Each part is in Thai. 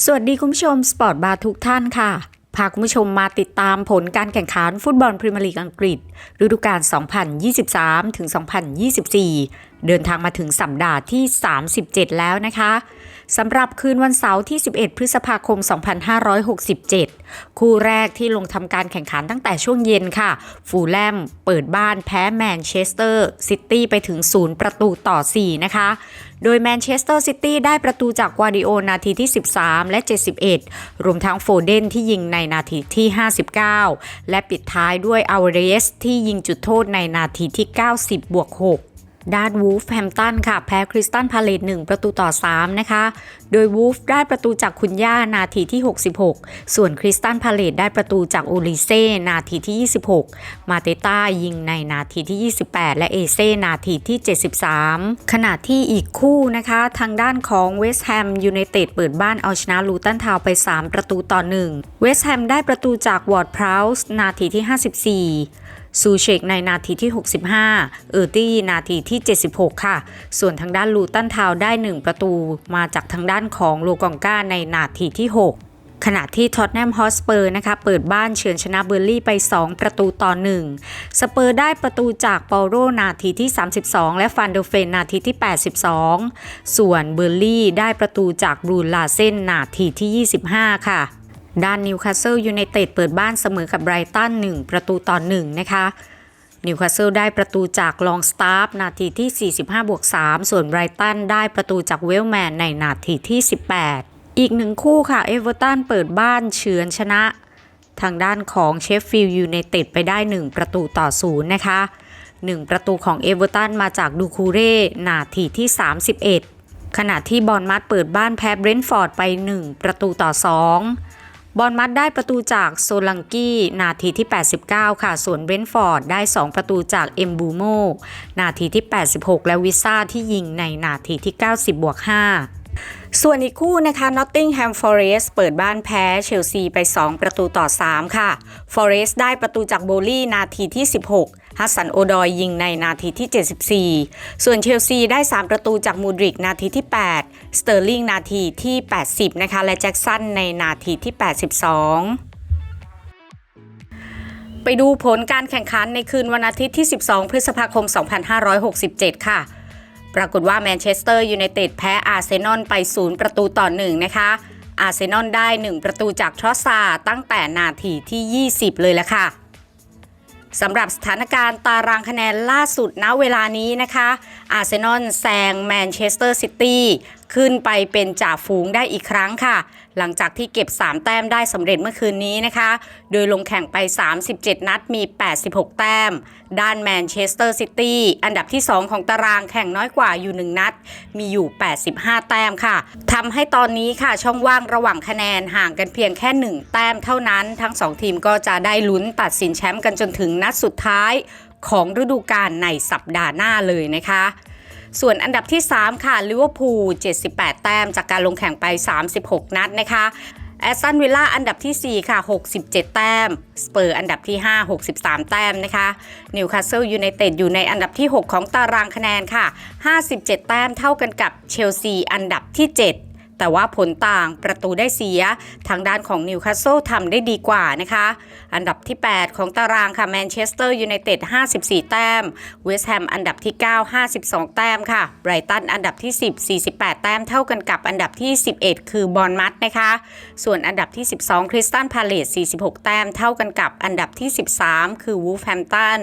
สวัสดีคุณผู้ชมสปอร์ตบาร์ทุกท่านค่ะ พาคุณผู้ชมมาติดตามผลการแข่งขันฟุตบอลพรีเมียร์ลีกอังกฤษ ฤดูกาล 2023ถึง2024 เดินทางมาถึงสัปดาห์ที่ 37 แล้วนะคะสำหรับคืนวันเสาร์ที่ 11 พฤษภาคม 2567 คู่แรกที่ลงทำการแข่งขันตั้งแต่ช่วงเย็นค่ะ ฟูลแลมเปิดบ้านแพ้แมนเชสเตอร์ซิตี้ไปถึง 0 ประตูต่อ 4 นะคะ โดยแมนเชสเตอร์ซิตี้ได้ประตูจากวาดิโอนาทีที่ 13 และ 71 รวมทั้งโฟเดนที่ยิงในนาทีที่ 59 และปิดท้ายด้วยอัลเรสที่ยิงจุดโทษในนาทีที่ 90 บวก 6 ด้านวูฟแฮมตันค่ะ แพ้คริสตันพาเลต1ประตูต่อ 3 นะคะ โดยวูฟได้ประตูจากคุณย่านาทีที่ 66 ส่วนคริสตันพาเลตได้ประตูจากโอลิเซ่นาทีที่ 26 มาเตต้ายิงในนาทีที่ 28 และเอเซ่นาทีที่ 73 ขณะที่อีกคู่นะคะ ทางด้านของเวสต์แฮมยูไนเต็ดเปิดบ้านเอาชนะลูตันทาวไป 3 ประตูต่อ 1 เวสต์แฮมได้ประตูจากวอร์ดพราวส์นาทีที่ 54 ซูเชกในนาทีที่ 65 เออร์ตี้นาทีที่ 76 ค่ะ ส่วนทางด้านลูตันทาวได้ 1 ประตูมาจากทางด้านของโลกองก้าในนาทีที่ 6ขณะที่ท็อตแนมฮอสเปอร์นะคะเปิดบ้านเฉือนชนะเบอร์ลี่ไป 2 ประตูต่อ 1 สเปอร์ได้ประตูจากเปาโรนาทีที่ 32 และฟันเดเฟนนาทีที่ 82 ส่วนเบอร์ลี่ได้ประตูจากบรูนลาเซนนาทีที่ 25 ค่ะ ด้านนิวคาสเซิลยูไนเต็ดเปิดบ้านเสมอกับไบรตัน1 ประตูต่อ1นะคะนิวคาสเซิลได้ประตูจากลองสตาร์ฟนาทีที่ 45 บวก 3 ส่วนไบรตันได้ประตูจากเวลแมนในนาทีที่ 18 อีกหนึ่งคู่ค่ะ เอเวอร์ตันเปิดบ้านเฉือนชนะ ทางด้านของเชฟฟิลด์ยูไนเต็ดไปได้ 1 ประตูต่อ 0 นะคะ 1 ประตูของเอเวอร์ตันมาจากดูคูเร่นาทีที่ 31 ขณะที่บอลมัดเปิดบ้านแพ้เบรนท์ฟอร์ดไป 1 ประตูต่อ 2 บอลมัดได้ประตูจากโซลังกี้นาทีที่ 89 ค่ะ ส่วนเบรนฟอร์ดได้ 2 ประตูจากเอ็มบูโมนาทีที่ 86 และวิซ่าที่ยิงในนาทีที่ 90 บวก 5ส่วนอีกคู่นะคะนอตติงแฮมฟอร์เรสเปิดบ้านแพ้เชลซีไป 2 ประตูต่อ 3 ค่ะฟอร์เรสได้ประตูจากโบลี่นาทีที่ 16 ฮัสสันโอดอยยิงในนาทีที่ 74 ส่วนเชลซีได้ 3 ประตูจากมูดริกนาทีที่ 8 สเตอร์ลิงนาทีที่ 80 นะคะ และแจ็กสันในนาทีที่ 82ไปดูผลการแข่งขันในคืนวันอาทิตย์ที่ 12 พฤษภาคม 2567 ค่ะ ปรากฏว่าแมนเชสเตอร์ยูไนเต็ดแพ้อาร์เซนอลไป 0 ประตูต่อ 1 นะคะ อาร์เซนอลได้ 1 ประตูจากทรอสซาตั้งแต่นาทีที่ 20 เลยละค่ะ สำหรับสถานการณ์ตารางคะแนนล่าสุดณเวลานี้นะคะ อาร์เซนอลแซงแมนเชสเตอร์ซิตี้ ขึ้นไปเป็นจ่าฝูงได้อีกครั้งค่ะ หลังจากที่เก็บ 3 แต้มได้สำเร็จเมื่อคืนนี้นะคะ โดยลงแข่งไป 37 นัดมี 86 แต้ม ด้านแมนเชสเตอร์ซิตี้อันดับที่ 2 ของตารางแข่งน้อยกว่าอยู่ 1 นัด มีอยู่ 85 แต้มค่ะทำให้ตอนนี้ค่ะช่องว่างระหว่างคะแนนห่างกันเพียงแค่ 1 แต้มเท่านั้น ทั้ง 2 ทีมก็จะได้ลุ้นตัดสินแชมป์กันจนถึงนัดสุดท้ายของฤดูกาลในสัปดาห์หน้าเลยนะคะ ส่วนอันดับที่ 3 ค่ะลิเวอร์พูล78 แต้มจากการลงแข่งไป 36 นัดนะคะแอสตันวิลล่าอันดับที่ 4 ค่ะ 67 แต้ม สเปอร์อันดับที่ 5 63 แต้มนะคะ นิวคาสเซิลยูไนเต็ดอยู่ในอันดับที่ 6 ของตารางคะแนนค่ะ 57 แต้มเท่ากันกับเชลซีอันดับที่ 7 แต่ว่าผลต่างประตูได้เสีย ทางด้านของนิวคาสเซิลทำได้ดีกว่านะคะ อันดับที่ 8 ของตารางค่ะแมนเชสเตอร์ยูไนเต็ด 54 แต้ม เวสต์แฮมอันดับที่ 9 52 แต้มค่ะไบรตันอันดับที่ 10 48 แต้มเท่ากันกับอันดับที่ 11 คือบอลมัดนะคะ ส่วนอันดับที่ 12 คริสตันพาเลต46 แต้มเท่ากันกับอันดับที่ 13 คือวูฟแฮมตัน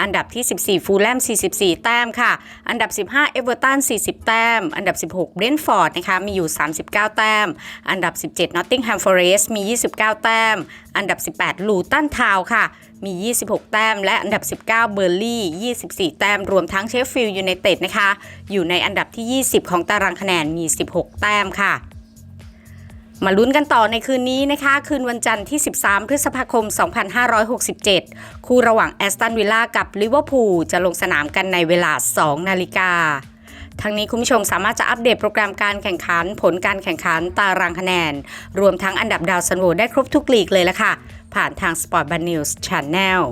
อันดับที่ 14 ฟูลแลม 44 แต้มค่ะ อันดับ 15 เอเวอร์ตัน 40 แต้ม อันดับ 16 เบรนท์ฟอร์ดนะคะมีอยู่ 3 39 แต้ม อันดับ 17 Nottingham Forest มี 29 แต้ม อันดับ 18 ลูตันทาวค่ะ มี 26 แต้ม และอันดับ 19 เบอร์ลี่ 24 แต้ม รวมทั้งเชฟฟิลด์ยูไนเต็ดนะคะ อยู่ในอันดับที่ 20 ของตารางคะแนน มี 16 แต้มค่ะมาลุ้นกันต่อในคืนนี้นะคะ คืนวันจันทร์ที่ 13 พฤษภาคม 2567 คู่ระหว่างแอสตันวิลล่ากับลิเวอร์พูลจะลงสนามกันในเวลา 2 นาฬิกา ทั้งนี้คุณผู้ชมสามารถจะอัปเดตโปรแกรมการแข่งขัน ผลการแข่งขันตารางคะแนน รวมทั้งอันดับดาวซันโวได้ครบทุกลีกเลยละค่ะ ผ่านทาง Sport b a n News Channel